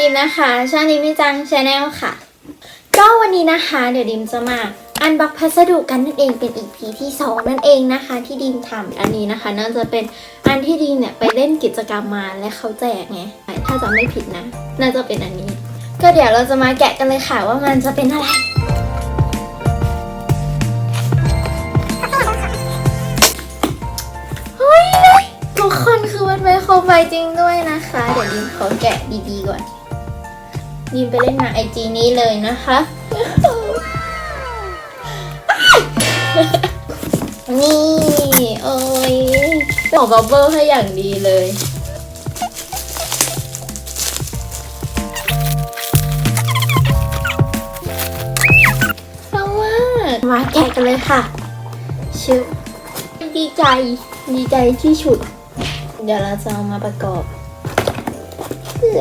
ดิมนะคะชาลิมิจังชาแนลค่ะ ก็วันนี้นะคะ เดี๋ยวดิมจะมาอันบักพัสดุกันนั่นเองเป็นอีพีที่สองนั่นเองนะคะ ที่ดิมทำอันนี้นะคะน่าจะเป็นอันที่ดิมเนี่ยไปเล่นกิจกรรมมาและเขาแจกไงถ้าจำไม่ผิดนะ น่าจะเป็นอันนี้ ก็เดี๋ยวเราจะมาแกะกันเลยค่ะว่ามันจะเป็นอะไรเฮ้ยทุกคนคือมันเป็นโคมไฟจริงด้วยนะคะ เดี๋ยวดิมขอแกะดีๆก่อน ดิมไปเล่นมาไอจีนี้เลยนะคะ นี่ โอ้ยต่อบับเบิ้ลให้อย่างดีเลยเพราะว่ามาแกะกันเลยค่ะ ชิวดีใจ ดีใจที่สุด เดี๋ยวเราจะเอามาประกอบเพื่อ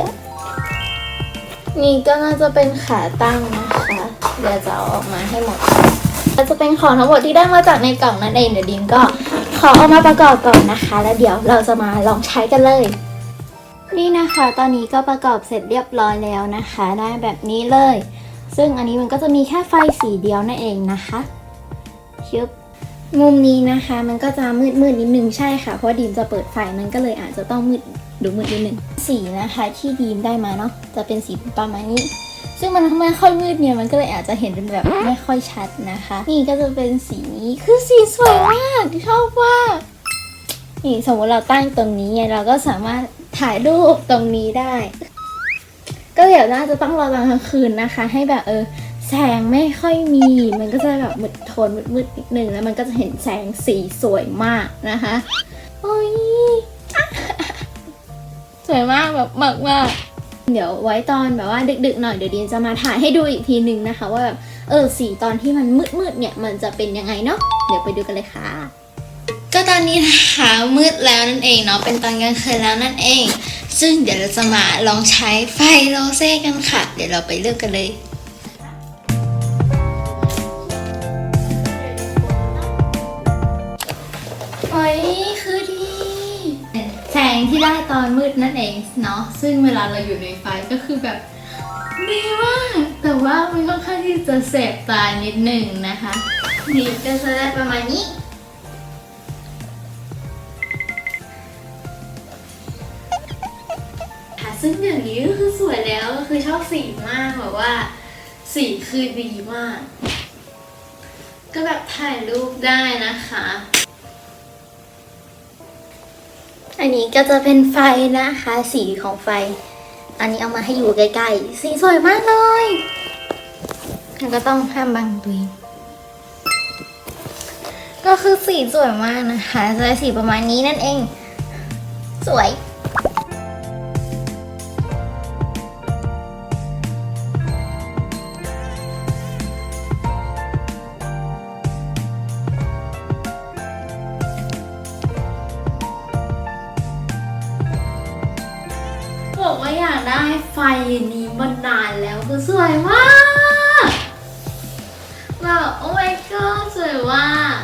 นี่ก็น่าจะเป็นขาตั้งนะคะ เดี๋ยวจะเอาออกมาให้หมดก็จะเป็นของทั้งหมดที่ได้มาจากในกล่องนั่นเองเดี๋ยวดิมก็ขอเอามาประกอบก่อนนะคะ แล้วเดี๋ยวเราจะมาลองใช้กันเลย นี่นะคะ ตอนนี้ก็ประกอบเสร็จเรียบร้อยแล้วนะคะ ได้แบบนี้เลย ซึ่งอันนี้มันก็จะมีแค่ไฟสีเดียวนั่นเองนะคะชึบ มุมนี้นะคะมันก็จะมืดมืดนิดนึงใช่ค่ะ เพราะดีมจะเปิดไฟมันก็เลยอาจจะต้องมืดดูมืดนิดนึงสีนะคะที่ดีมได้มาเนาะจะเป็นสีประมาณนี้ ซึ่งมันไม่ค่อยมืดเนี่ยมันก็เลยอาจจะเห็นเป็นแบบไม่ค่อยชัดนะคะ นี่ก็จะเป็นสีนี้คือสีสวยมากชอบมากนี่สมมติเราตั้งตรงนี้ไงเราก็สามารถถ่ายรูปตรงนี้ได้ ก็เดี๋ยวน่าจะต้องรอตอนกลางคืนนะคะ ให้แบบเออ แสงไม่ค่อยมี มันก็จะแบบมืดโทนมืดๆนิดนึงแล้วมันก็จะเห็นแสงสีสวยมากนะคะ โอ้ย สวยมากแบบมากมากเดี๋ยวไว้ตอนแบบว่าดึกๆหน่อยเดี๋ยวดีนจะมาถ่ายให้ดูอีกทีนึงนะคะ ว่าแบบเออสีตอนที่มันมืดๆเนี่ยมันจะเป็นยังไงเนาะเดี๋ยวไปดูกันเลยค่ะก็ตอนนี้นะคะมืดแล้วนั่นเองเนาะเป็นตอนกลางคืนแล้วนั่นเอง ซึ่งเดี๋ยวเราจะมาลองใช้ไฟโรเซ่กันค่ะ เดี๋ยวเราไปเลือกกันเลย ที่ได้ตอนมืดนั่นเองเนาะซึ่งเวลาเราอยู่ในไฟก็คือแบบดีมากแต่ว่ามันค่อนข้างที่จะแสบตานิดหนึ่งนะคะนี่ก็จะได้ประมาณนี้ซึ่งอย่างนี้ก็คือสวยแล้วก็คือชอบสีมากแบบว่า สีคือดีมาก ก็แบบถ่ายรูปได้นะคะ อันนี้ก็จะเป็นไฟนะคะ สีของไฟ อันนี้เอามาให้อยู่ใกล้ๆ สีสวยมากเลยแล้วก็ต้องห้ามบังตัวเองก็คือสีสวยมากนะคะจะสีประมาณนี้นั่นเอง สวย บอกว่าอยากได้ไฟนี้มานานแล้วคือสวยมากแบบโอ้ my god สวยมาก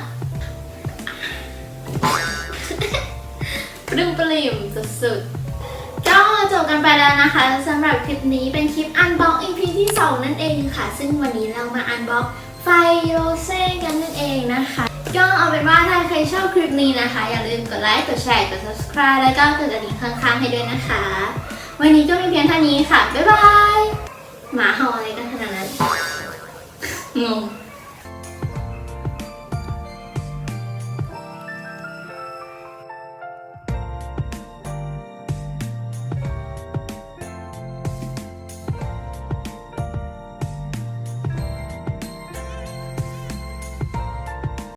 ปรึ้มปริ่มสุดๆก็จบกันไปแล้วนะคะสำหรับคลิปนี้เป็นคลิปอันบ็อก EP ที่ 2 นั่นเองค่ะ ซึ่งวันนี้เรามาอันบ็อกไฟโรเซ่กันนั่นเองนะคะก็เอาเป็นว่าถ้าใครชอบคลิปนี้นะคะ อย่าลืมกดไลค์ กดแชร์ กด subscribe แล้วก็กดกระดิ่งข้างๆให้ด้วยนะคะ วันนี้ก็มีเพียงเท่านี้ค่ะ บ๊ายบาย หมาเห่าอะไรกันขนาดนั้น งง